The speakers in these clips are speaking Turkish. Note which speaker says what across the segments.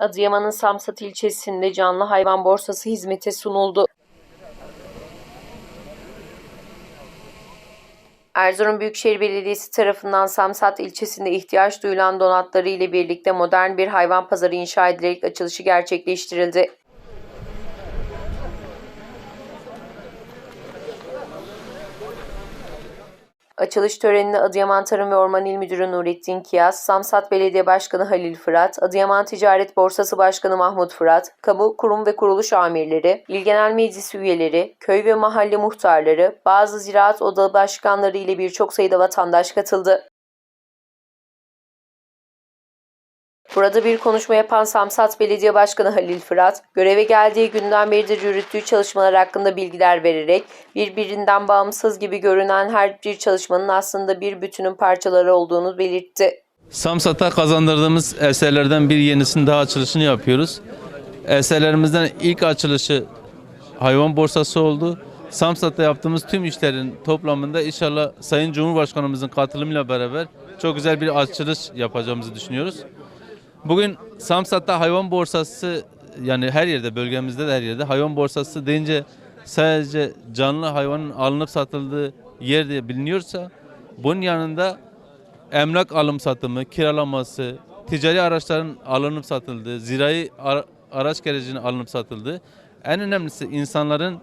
Speaker 1: Adıyaman'ın Samsat ilçesinde canlı hayvan borsası hizmete sunuldu. Erzurum Büyükşehir Belediyesi tarafından Samsat ilçesinde ihtiyaç duyulan donatları ile birlikte modern bir hayvan pazarı inşa edilerek açılışı gerçekleştirildi. Açılış törenine Adıyaman Tarım ve Orman İl Müdürü Nurettin Kiyas, Samsat Belediye Başkanı Halil Fırat, Adıyaman Ticaret Borsası Başkanı Mahmut Fırat, kamu kurum ve kuruluş amirleri, İl Genel Meclisi üyeleri, köy ve mahalle muhtarları, bazı ziraat oda başkanları ile birçok sayıda vatandaş katıldı. Burada bir konuşma yapan Samsat Belediye Başkanı Halil Fırat, göreve geldiği günden beridir yürüttüğü çalışmalar hakkında bilgiler vererek birbirinden bağımsız gibi görünen her bir çalışmanın aslında bir bütünün parçaları olduğunu belirtti.
Speaker 2: Samsat'a kazandırdığımız eserlerden bir yenisinin daha açılışını yapıyoruz. Eserlerimizden ilk açılışı hayvan borsası oldu. Samsat'ta yaptığımız tüm işlerin toplamında inşallah Sayın Cumhurbaşkanımızın katılımıyla beraber çok güzel bir açılış yapacağımızı düşünüyoruz. Bugün Samsat'ta hayvan borsası yani her yerde bölgemizde de her yerde hayvan borsası deyince sadece canlı hayvanın alınıp satıldığı yer diye biliniyorsa bunun yanında emlak alım satımı, kiralaması, ticari araçların alınıp satıldığı, zirai ara- araç gerecinin alınıp satıldığı, en önemlisi insanların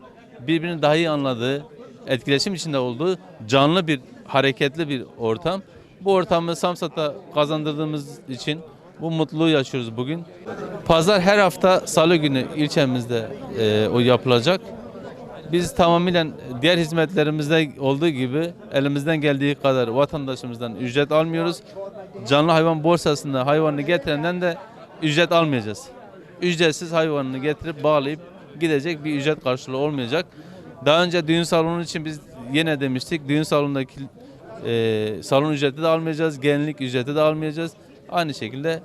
Speaker 2: birbirini daha iyi anladığı, etkileşim içinde olduğu canlı bir, hareketli bir ortam. Bu ortamı Samsat'ta kazandırdığımız için bu mutluluğu yaşıyoruz bugün. Pazar her hafta salı günü ilçemizde e, o yapılacak. Biz tamamıyla diğer hizmetlerimizde olduğu gibi elimizden geldiği kadar vatandaşımızdan ücret almıyoruz. Canlı hayvan borsasında hayvanını getirenden de ücret almayacağız. Ücretsiz hayvanını getirip bağlayıp gidecek bir ücret karşılığı olmayacak. Daha önce düğün salonu için biz yine demiştik düğün salonundaki e, salon ücreti de almayacağız, gelinlik ücreti de almayacağız. Aynı şekilde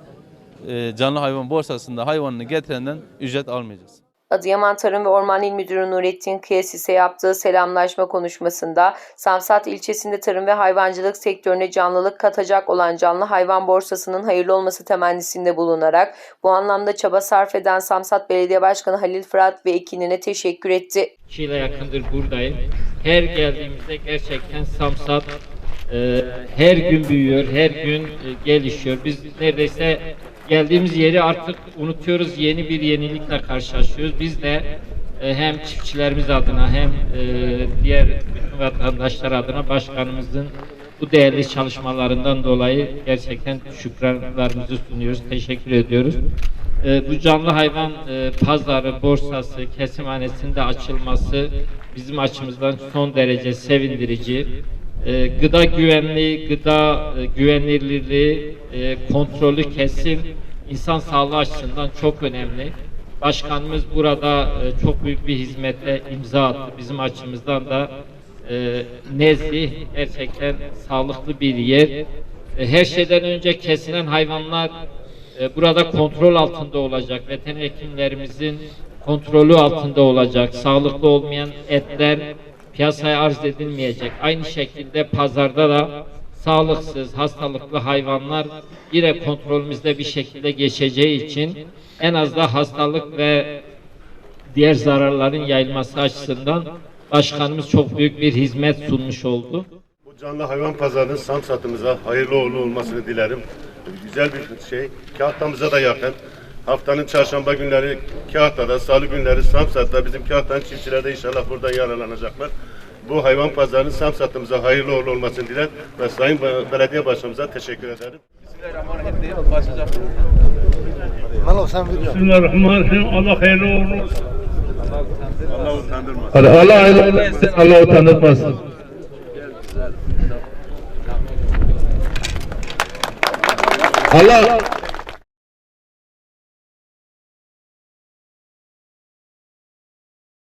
Speaker 2: e, canlı hayvan borsasında hayvanını getirenden ücret almayacağız.
Speaker 1: Adıyaman Tarım ve Orman İl Müdürü Nurettin Kıyas ise yaptığı selamlaşma konuşmasında Samsat ilçesinde tarım ve hayvancılık sektörüne canlılık katacak olan canlı hayvan borsasının hayırlı olması temennisinde bulunarak bu anlamda çaba sarf eden Samsat Belediye Başkanı Halil Fırat ve ekibine teşekkür etti.
Speaker 3: 2 yıla yakındır buradayım. Her geldiğimizde gerçekten Samsat e, her gün büyüyor, her gün e, gelişiyor. Biz neredeyse geldiğimiz yeri artık unutuyoruz, yeni bir yenilikle karşılaşıyoruz. Biz de e, hem çiftçilerimiz adına hem e, diğer vatandaşlar adına başkanımızın bu değerli çalışmalarından dolayı gerçekten şükranlarımızı sunuyoruz, teşekkür ediyoruz. Ee, bu canlı hayvan e, pazarı, borsası, kesimhanesinde açılması bizim açımızdan son derece sevindirici. Ee, gıda güvenliği, gıda e, güvenilirliği, e, kontrolü kesin insan sağlığı açısından çok önemli. Başkanımız burada e, çok büyük bir hizmete imza attı. Bizim açımızdan da e, nezih, gerçekten sağlıklı bir yer. Her şeyden önce kesilen hayvanlar burada kontrol altında olacak. Veteriner hekimlerimizin kontrolü altında olacak. Sağlıklı olmayan etler piyasaya arz edilmeyecek. Aynı şekilde pazarda da sağlıksız, hastalıklı hayvanlar yine kontrolümüzde bir şekilde geçeceği için en az da hastalık ve diğer zararların yayılması açısından başkanımız çok büyük bir hizmet sunmuş oldu.
Speaker 4: Bu canlı hayvan pazarının Samsat'ımıza hayırlı uğurlu olmasını dilerim. Güzel bir şey. Kahtamıza da yakın. Haftanın çarşamba günleri Kahta'da, salı günleri Samsat'ta, bizim Kahta'nın çiftçileri de inşallah buradan yararlanacaklar. Bu hayvan pazarının Samsat'ımıza hayırlı uğurlu olmasını diler ve Sayın Belediye Başkanımıza teşekkür ederim.
Speaker 5: Malo sen video.
Speaker 6: Bismillahirrahmanirrahim. Allah hayırlı uğurlu olsun.
Speaker 4: Allah utandırmasın.
Speaker 6: Allah etsin. Allah utandırmasın. Allah